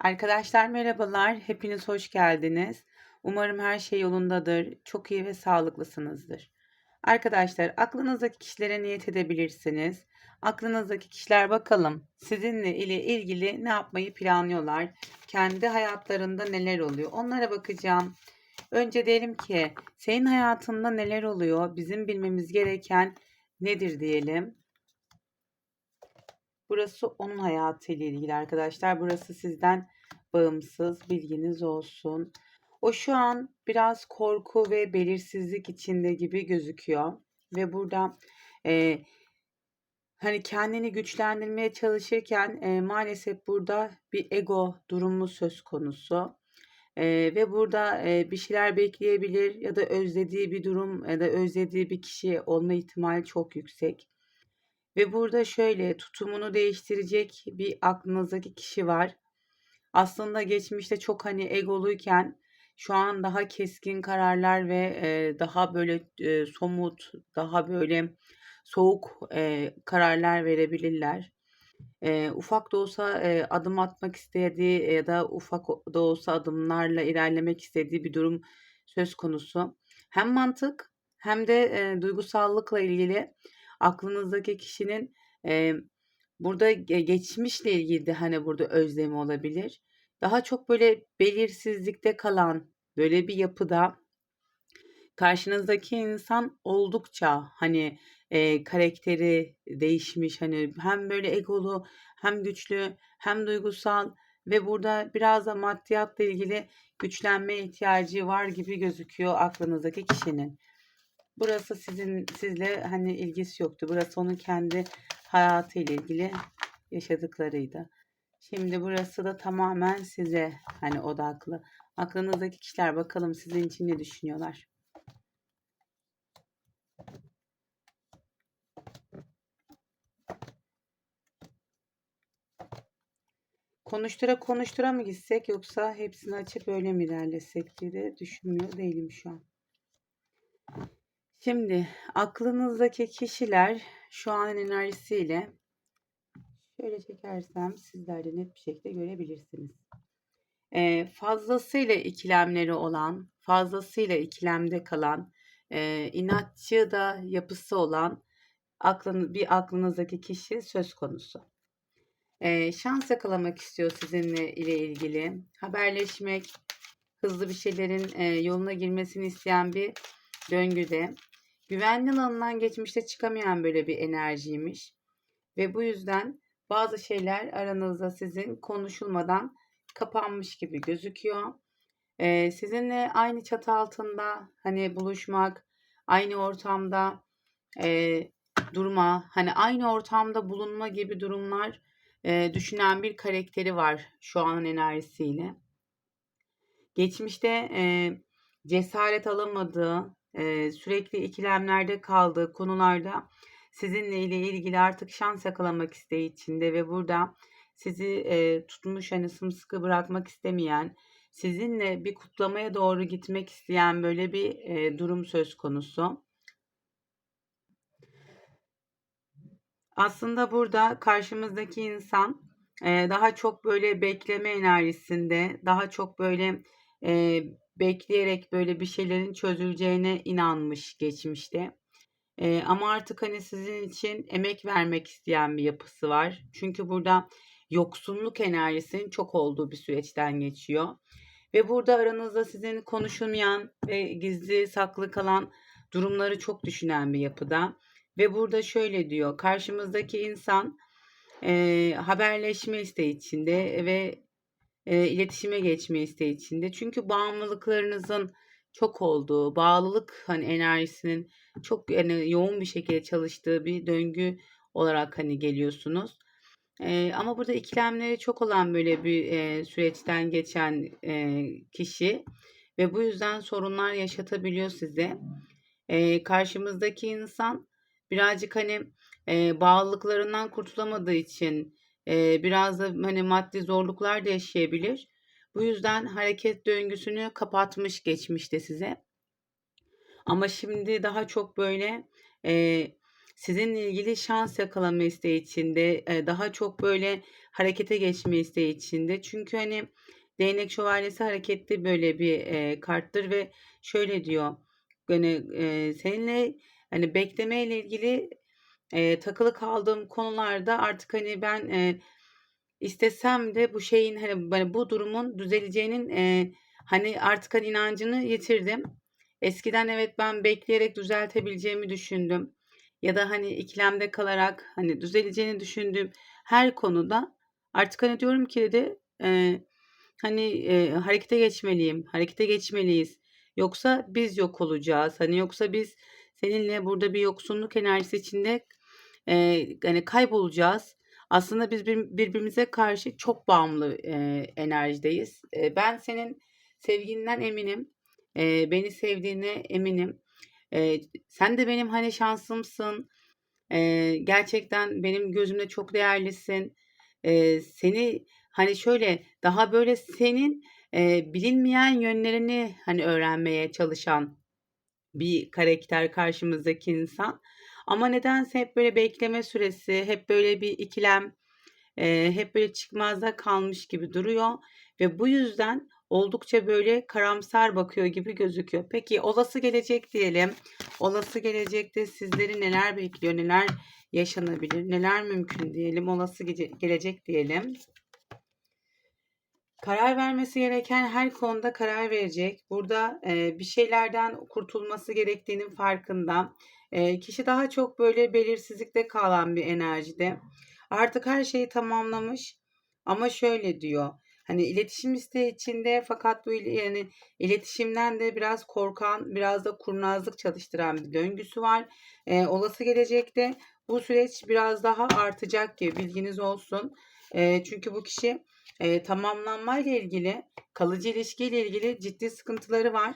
Arkadaşlar merhabalar, hepiniz hoş geldiniz. Umarım her şey yolundadır, çok iyi ve sağlıklısınızdır. Arkadaşlar aklınızdaki kişilere niyet edebilirsiniz. Aklınızdaki kişiler bakalım sizinle ile ilgili ne yapmayı planlıyorlar? Kendi hayatlarında neler oluyor? Onlara bakacağım. Önce diyelim ki senin hayatında neler oluyor? Bizim bilmemiz gereken nedir diyelim. Burası onun hayatıyla ilgili arkadaşlar. Burası sizden bağımsız bilginiz olsun. O şu an biraz korku ve belirsizlik içinde gibi gözüküyor. Ve burada e, hani kendini güçlendirmeye çalışırken e, maalesef burada bir ego durumu söz konusu. E, ve burada e, bir şeyler bekleyebilir ya da özlediği bir durum ya da özlediği bir kişi olma ihtimali çok yüksek. Ve burada şöyle tutumunu değiştirecek bir aklınızdaki kişi var. Aslında geçmişte çok hani egoluyken şu an daha keskin kararlar ve daha böyle somut, daha böyle soğuk kararlar verebilirler. Ufak da olsa adım atmak istediği ya da ufak da olsa adımlarla ilerlemek istediği bir durum söz konusu. Hem mantık hem de duygusallıkla ilgili aklınızdaki kişinin e, burada geçmişle ilgili de hani burada özlemi olabilir. Daha çok böyle belirsizlikte kalan böyle bir yapıda karşınızdaki insan oldukça hani e, karakteri değişmiş hani hem böyle egolu hem güçlü hem duygusal ve burada biraz da maddiyatla ilgili güçlenme ihtiyacı var gibi gözüküyor aklınızdaki kişinin. Burası sizin sizle hani ilgisi yoktu. Burası onun kendi hayatıyla ilgili yaşadıklarıydı. Şimdi burası da tamamen size hani odaklı. Aklınızdaki kişiler bakalım sizin için ne düşünüyorlar. Konuştura konuştura mı gitsek yoksa hepsini açıp öyle mi ilerlesek diye de düşünmüyor değilim şu an. Şimdi aklınızdaki kişiler şu an enerjisiyle şöyle çekersem sizler de net bir şekilde görebilirsiniz. Ee, fazlasıyla ikilemleri olan, fazlasıyla ikilemde kalan, e, inatçı da yapısı olan aklın, bir aklınızdaki kişi söz konusu. Ee, şans yakalamak istiyor sizinle ile ilgili. Haberleşmek, hızlı bir şeylerin e, yoluna girmesini isteyen bir döngüde. Güvenli alanından geçmişte çıkamayan böyle bir enerjiymiş. Ve bu yüzden bazı şeyler aranızda sizin konuşulmadan kapanmış gibi gözüküyor. Ee, sizinle aynı çatı altında hani buluşmak, aynı ortamda e, durma, hani aynı ortamda bulunma gibi durumlar e, düşünen bir karakteri var şu an enerjisiyle. Geçmişte e, cesaret alamadığı, e, sürekli ikilemlerde kaldığı konularda sizinle ile ilgili artık şans yakalamak isteği içinde ve burada sizi e, tutmuş hani sımsıkı bırakmak istemeyen, sizinle bir kutlamaya doğru gitmek isteyen böyle bir e, durum söz konusu. Aslında burada karşımızdaki insan e, daha çok böyle bekleme enerjisinde, daha çok böyle e, bekleyerek böyle bir şeylerin çözüleceğine inanmış geçmişte. Ee, ama artık hani sizin için emek vermek isteyen bir yapısı var. Çünkü burada yoksunluk enerjisinin çok olduğu bir süreçten geçiyor. Ve burada aranızda sizin konuşulmayan ve gizli saklı kalan durumları çok düşünen bir yapıda. Ve burada şöyle diyor. Karşımızdaki insan e, haberleşme isteği içinde ve e, iletişime geçme isteği içinde. Çünkü bağımlılıklarınızın çok olduğu, bağlılık hani enerjisinin çok yani yoğun bir şekilde çalıştığı bir döngü olarak hani geliyorsunuz. E, ama burada ikilemleri çok olan böyle bir e, süreçten geçen e, kişi ve bu yüzden sorunlar yaşatabiliyor size. E, karşımızdaki insan birazcık hani e, bağlılıklarından kurtulamadığı için e, biraz da hani maddi zorluklar da yaşayabilir. Bu yüzden hareket döngüsünü kapatmış geçmişte size. Ama şimdi daha çok böyle e, sizinle ilgili şans yakalama isteği içinde, eee, daha çok böyle harekete geçme isteği içinde. Çünkü, hani, değnek şövalyesi hareketli böyle bir, eee, karttır ve şöyle diyor, hani, eee, seninle, hani, beklemeyle ilgili, eee, takılı kaldığım konularda artık, hani, ben, eee, istesem de bu şeyin, hani, bu durumun düzeleceğinin, eee, hani, artık, hani, inancını yitirdim. Eskiden evet, ben bekleyerek düzeltebileceğimi düşündüm ya da, hani, ikilemde kalarak, hani, düzeleceğini düşündüğüm her konuda artık, hani, diyorum ki de, eee, hani, eee, harekete geçmeliyim, harekete geçmeliyiz. Yoksa biz yok olacağız. Hani, yoksa biz seninle burada bir yoksunluk enerjisi içinde, eee, hani, kaybolacağız. Aslında biz bir birbirimize karşı çok bağımlı, eee, enerjideyiz. Eee, ben senin sevginden eminim. Eee, beni sevdiğine eminim. Eee, sen de benim, hani, şansımsın. Eee, gerçekten benim gözümde çok değerlisin. Eee, seni, hani, şöyle, daha böyle senin, eee, bilinmeyen yönlerini, hani, öğrenmeye çalışan bir karakter karşımızdaki insan. Ama nedense hep böyle bekleme süresi, hep böyle bir ikilem, eee, hep böyle çıkmazda kalmış gibi duruyor ve bu yüzden oldukça böyle karamsar bakıyor gibi gözüküyor. Peki olası gelecek diyelim. Olası gelecekte sizleri neler bekliyor, neler yaşanabilir, neler mümkün diyelim, olası gelecek diyelim. Karar vermesi gereken her konuda karar verecek. Burada, eee, bir şeylerden kurtulması gerektiğinin farkında. Eee, kişi daha çok böyle belirsizlikte kalan bir enerjide. Artık her şeyi tamamlamış ama şöyle diyor, hani, iletişim isteği içinde fakat bu yani, iletişimden de biraz korkan, biraz da kurnazlık çalıştıran bir döngüsü var. Eee, olası gelecekte bu süreç biraz daha artacak gibi bilginiz olsun. Eee, çünkü bu kişi, eee, tamamlanmayla ilgili, kalıcı ilişkiyle ilgili ciddi sıkıntıları var.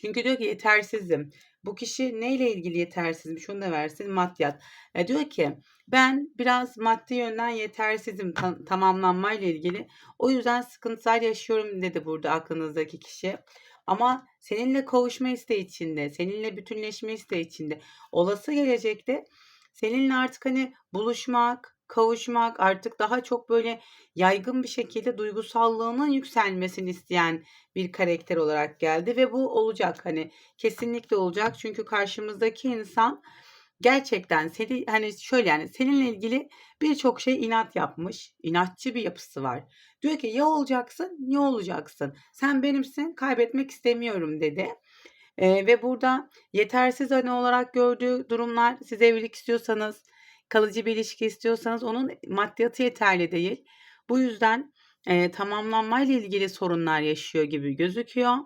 Çünkü diyor ki yetersizim. Bu kişi neyle ilgili yetersizim? Şunu da versin maddiyat. E, diyor ki ben biraz maddi yönden yetersizim ta- tamamlanmayla ilgili. O yüzden sıkıntılar yaşıyorum dedi burada aklınızdaki kişi. Ama seninle kavuşma isteği içinde, seninle bütünleşme isteği içinde, olası gelecekte seninle artık hani buluşmak, kavuşmak, artık daha çok böyle yaygın bir şekilde duygusallığının yükselmesini isteyen bir karakter olarak geldi ve bu olacak hani kesinlikle olacak çünkü karşımızdaki insan gerçekten seni hani şöyle yani seninle ilgili birçok şey inat yapmış. inatçı bir yapısı var. Diyor ki ya olacaksın ya olacaksın. Sen benimsin kaybetmek istemiyorum dedi. Eee, ve burada yetersiz hani olarak gördüğü durumlar siz evlilik istiyorsanız, kalıcı bir ilişki istiyorsanız onun maddiyatı yeterli değil. Bu yüzden, eee, tamamlanmayla ilgili sorunlar yaşıyor gibi gözüküyor.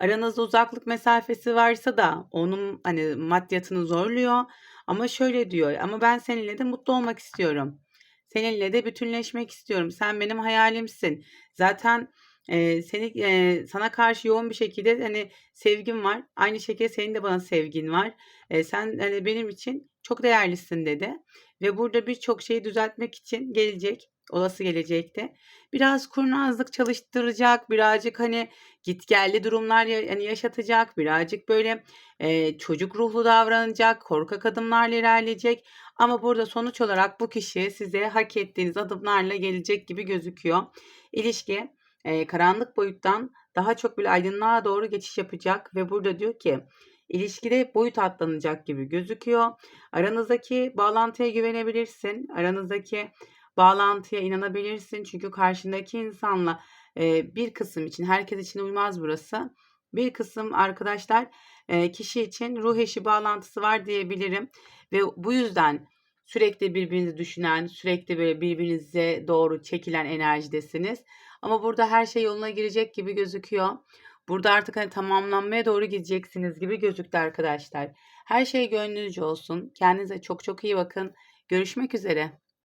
Aranızda uzaklık mesafesi varsa da onun, hani, maddiyatını zorluyor ama şöyle diyor, "Ama ben seninle de mutlu olmak istiyorum. Seninle de bütünleşmek istiyorum. Sen benim hayalimsin. Zaten, eee, seni, eee, sana karşı yoğun bir şekilde, hani, sevgim var. Aynı şekilde senin de bana sevgin var. Eee, sen, hani, benim için çok değerlisin." dedi ve burada birçok şeyi düzeltmek için gelecek, olası gelecekte. Biraz kurnazlık çalıştıracak, birazcık, hani, gitgelli durumlar ya hani, yaşatacak, birazcık böyle, eee, çocuk ruhlu davranacak, korkak adımlarla ilerleyecek ama burada sonuç olarak bu kişi size hak ettiğiniz adımlarla gelecek gibi gözüküyor. İlişki, eee, karanlık boyuttan daha çok böyle aydınlığa doğru geçiş yapacak ve burada diyor ki ilişkide boyut atlanacak gibi gözüküyor. Aranızdaki bağlantıya güvenebilirsin. Aranızdaki bağlantıya inanabilirsin. Çünkü karşındaki insanla eee, bir kısım için, herkes için uymaz burası. Bir kısım arkadaşlar eee, kişi için ruh eşi bağlantısı var diyebilirim. Ve bu yüzden sürekli birbirinizi düşünen, sürekli böyle birbirinize doğru çekilen enerjidesiniz. Ama burada her şey yoluna girecek gibi gözüküyor. Burada artık hani tamamlanmaya doğru gideceksiniz gibi gözüktü arkadaşlar. Her şey gönlünüzce olsun. Kendinize çok çok iyi bakın. Görüşmek üzere.